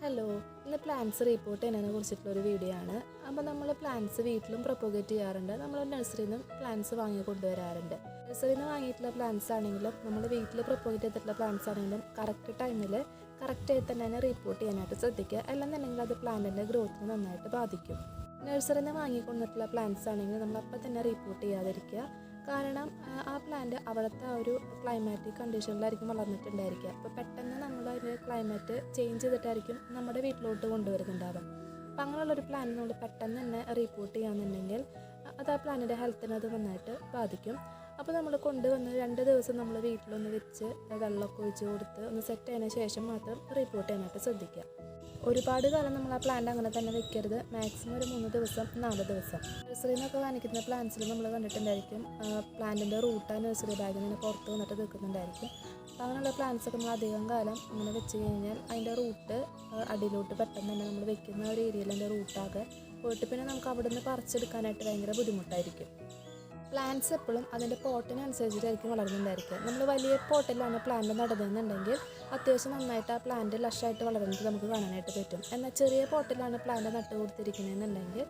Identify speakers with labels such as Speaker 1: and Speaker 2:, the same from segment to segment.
Speaker 1: Hello ഇന്ന് plants report ചെയ്യുന്നതിനെ കുറിച്ചിട്ടുള്ള ഒരു വീഡിയോ ആണ്. അപ്പോൾ നമ്മൾ പ്ലാന്റ്സ് വീട്ടിലും പ്രൊപ്പോഗേറ്റ് ചെയ്യാറുണ്ട്. നമ്മൾ നഴ്സറിയിൽ നിന്ന് പ്ലാന്റ്സ് വാങ്ങി കൊണ്ടുവരാറുണ്ട്. നഴ്സറിയിൽ നിന്ന് വാങ്ങിയിട്ടുള്ള പ്ലാന്റ്സ് ആണെങ്കിലും നമ്മൾ വീട്ടിൽ പ്രൊപ്പോഗേറ്റ് ചെയ്തിട്ടുള്ള പ്ലാന്റ്സ് ആണെങ്കിലും കറക്റ്റ് ടൈമിൽ കറക്റ്റായി തന്നെ തന്നെ റീപ്പോർട്ട് ചെയ്യാനായിട്ട് ശ്രദ്ധിക്കുക. അല്ലെന്നുണ്ടെങ്കിൽ അത് പ്ലാന്റിന്റെ ഗ്രോത്തിനെ നന്നായിട്ട് ബാധിക്കും. നഴ്സറിയിൽ നിന്ന് വാങ്ങിക്കൊണ്ടിട്ടുള്ള പ്ലാന്റ്സ് ആണെങ്കിൽ നമ്മൾ അപ്പം തന്നെ റീപ്പോർട്ട് ചെയ്യാതിരിക്കുക. കാരണം ആ, പ്ലാന്റ് അവിടുത്തെ ഒരു ക്ലൈമാറ്റിക് കണ്ടീഷനിലായിരിക്കും വളർന്നിട്ടുണ്ടായിരിക്കുക. അപ്പോൾ പെട്ടെന്ന് നമ്മൾ അതിന്റെ ക്ലൈമറ്റ് ചേഞ്ച് ചെയ്തിട്ടായിരിക്കും നമ്മുടെ വീട്ടിലോട്ട് കൊണ്ടുവരുന്നുണ്ടാവുക. അപ്പം അങ്ങനെയുള്ളൊരു പ്ലാൻ നമ്മൾ പെട്ടെന്ന് തന്നെ റീപ്പോർട്ട് ചെയ്യാന്നുണ്ടെങ്കിൽ അത് ആ പ്ലാന്റിന്റെ ഹെൽത്തിനെ അത് നന്നായിട്ട് ബാധിക്കും. അപ്പോൾ നമ്മൾ കൊണ്ടുവന്ന് രണ്ട് ദിവസം നമ്മൾ വീട്ടിലൊന്ന് വെച്ച് വെള്ളമൊക്കെ ഒഴിച്ച് കൊടുത്ത് ഒന്ന് സെറ്റ് ആയതിനു ശേഷം മാത്രം റിപ്പോർട്ട് ചെയ്യാനായിട്ട് ശ്രദ്ധിക്കുക. ഒരുപാട് കാലം നമ്മൾ ആ പ്ലാന്റ് അങ്ങനെ തന്നെ വെക്കരുത്. മാക്സിമം ഒരു മൂന്ന് ദിവസം നാല് ദിവസം. നഴ്സറിന്നൊക്കെ കാണിക്കുന്ന പ്ലാന്റ്സിൽ നമ്മൾ കണ്ടിട്ടുണ്ടായിരിക്കും. പ്ലാന്റിന്റെ റൂട്ട് നഴ്സറി ബാഗിൽ നിന്ന് പുറത്ത് വന്നിട്ട് നിൽക്കുന്നുണ്ടായിരിക്കും. അങ്ങനെയുള്ള പ്ലാന്റ്സൊക്കെ നമ്മൾ അധികം കാലം ഇങ്ങനെ വെച്ച് കഴിഞ്ഞാൽ അതിന്റെ റൂട്ട് അടിയിലോട്ട് പെട്ടെന്ന് തന്നെ നമ്മൾ വെക്കുന്ന ഒരു ഏരിയയിൽ അതിന്റെ റൂട്ടാകെ പോയിട്ട് പിന്നെ നമുക്ക് അവിടെ നിന്ന് പറിച്ചെടുക്കാനായിട്ട് ഭയങ്കര ബുദ്ധിമുട്ടായിരിക്കും. പ്ലാന്റ്സ് എപ്പോഴും അതിന്റെ പോട്ടിനനുസരിച്ചിട്ടായിരിക്കും വളരുന്നുണ്ടായിരിക്കുക നമ്മൾ വലിയ പോട്ടിലാണ് പ്ലാന്റ് നടുന്നതെന്നുണ്ടെങ്കിൽ അത്യാവശ്യം നന്നായിട്ട് ആ പ്ലാന്റ് ലഷായിട്ട് വളരുന്നത് നമുക്ക് കാണാനായിട്ട് പറ്റും. എന്നാൽ ചെറിയ പോട്ടിലാണ് പ്ലാന്റ് നട്ട് കൊടുത്തിരിക്കുന്നതെന്നുണ്ടെങ്കിൽ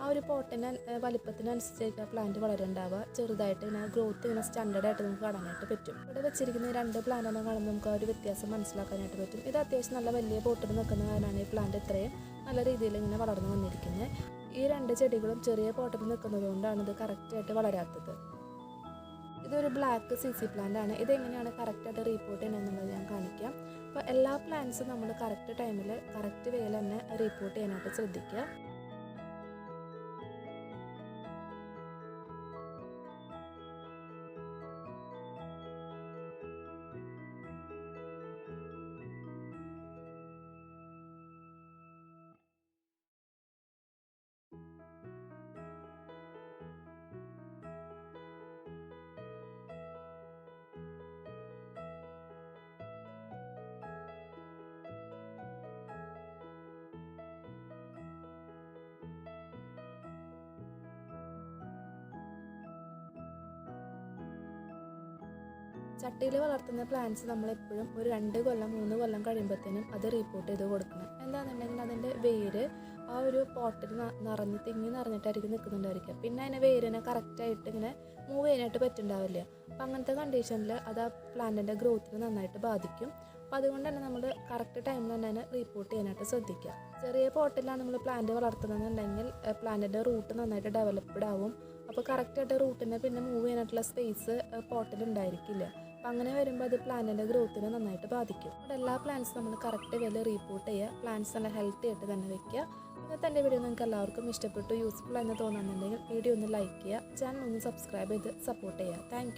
Speaker 1: ആ ഒരു പോട്ടിന് വലിപ്പത്തിനനുസരിച്ചിട്ട് ആ പ്ലാന്റ് വളരുണ്ടാവുക. ചെറുതായിട്ട് ഇങ്ങനെ ഗ്രോത്ത് ഇങ്ങനെ സ്റ്റാൻഡേർഡ് ആയിട്ട് നമുക്ക് കാണാനായിട്ട് പറ്റും. ഇവിടെ വെച്ചിരിക്കുന്ന രണ്ട് പ്ലാന്റ് ഒന്ന് കാണുമ്പോൾ നമുക്ക് ആ ഒരു വ്യത്യാസം മനസ്സിലാക്കാനായിട്ട് പറ്റും. ഇത് അത്യാവശ്യം നല്ല വലിയ പോട്ടിൽ നിൽക്കുന്ന കാരണമാണ് ഈ പ്ലാന്റ് ഇത്രയും നല്ല രീതിയിൽ ഇങ്ങനെ വളർന്നു വന്നിരിക്കുന്നത്. ഈ രണ്ട് ചെടികളും ചെറിയ പോട്ടിൽ നിൽക്കുന്നത് കൊണ്ടാണ് ഇത് കറക്റ്റായിട്ട് വളരാത്തത്. ഇതൊരു ബ്ലാക്ക് സി സി പ്ലാന്റ് ആണ്. ഇതെങ്ങനെയാണ് കറക്റ്റായിട്ട് റീപ്പോർട്ട് ചെയ്യണമെന്നുള്ളത് ഞാൻ കാണിക്കാം. അപ്പോൾ എല്ലാ പ്ലാന്റ്സും നമ്മൾ കറക്റ്റ് ടൈമിൽ കറക്റ്റ് വേയിൽ തന്നെ റീപ്പോർട്ട് ചെയ്യാനായിട്ട് ശ്രദ്ധിക്കുക. ചട്ടിയിൽ വളർത്തുന്ന പ്ലാന്റ്സ് നമ്മളെപ്പോഴും ഒരു രണ്ട് കൊല്ലം മൂന്ന് കൊല്ലം കഴിയുമ്പോഴത്തേനും അത് റിപ്പോർട്ട് ചെയ്ത് കൊടുക്കണം. എന്താണെന്നുണ്ടെങ്കിൽ അതിന്റെ വേര് ആ ഒരു പോട്ടിൽ നിറഞ്ഞ് തിങ്ങി നിറഞ്ഞിട്ടായിരിക്കും നിൽക്കുന്നുണ്ടായിരിക്കുക. പിന്നെ അതിനെ വേരിനെ കറക്റ്റായിട്ട് ഇങ്ങനെ മൂവ് ചെയ്യാനായിട്ട് പറ്റുന്നുണ്ടാവില്ല? അപ്പം അങ്ങനത്തെ കണ്ടീഷനിൽ അത് ആ പ്ലാന്റിന്റെ ഗ്രോത്തിനെ നന്നായിട്ട് ബാധിക്കും. അപ്പോൾ അതുകൊണ്ട് തന്നെ നമ്മൾ കറക്റ്റ് ടൈമിൽ തന്നെ അതിനെ റിപ്പോർട്ട് ചെയ്യാനായിട്ട് ശ്രദ്ധിക്കുക. ചെറിയ പോട്ടിലാണ് നമ്മൾ പ്ലാന്റ് വളർത്തുന്നതെന്നുണ്ടെങ്കിൽ പ്ലാന്റിന്റെ റൂട്ട് നന്നായിട്ട് ഡെവലപ്ഡ് ആവും. അപ്പോൾ കറക്റ്റായിട്ട് റൂട്ടിനെ പിന്നെ മൂവ് ചെയ്യാനായിട്ടുള്ള സ്പേസ് പോട്ടിൽ ഉണ്ടായിരിക്കില്ല. അപ്പം അങ്ങനെ വരുമ്പോൾ അത് പ്ലാന്റിന്റെ ഗ്രോത്തിനെ നന്നായിട്ട് ബാധിക്കും. ഇവിടെ എല്ലാ പ്ലാന്റ്സും നമ്മൾ കറക്റ്റ് വില റീപ്പോർട്ട് ചെയ്യുക. പ്ലാന്റ്സ് നല്ല ഹെൽത്തി ആയിട്ട് തന്നെ വെക്കുക. ഇന്നത്തെ എന്റെ വീഡിയോ നിങ്ങൾക്ക് എല്ലാവർക്കും ഇഷ്ടപ്പെട്ടു യൂസ്ഫുൾ എന്ന് തോന്നുന്നുണ്ടെങ്കിൽ വീഡിയോ ഒന്ന് ലൈക്ക് ചെയ്യുക. ചാനൽ ഒന്ന് സബ്സ്ക്രൈബ് ചെയ്ത് സപ്പോർട്ട് ചെയ്യുക. താങ്ക്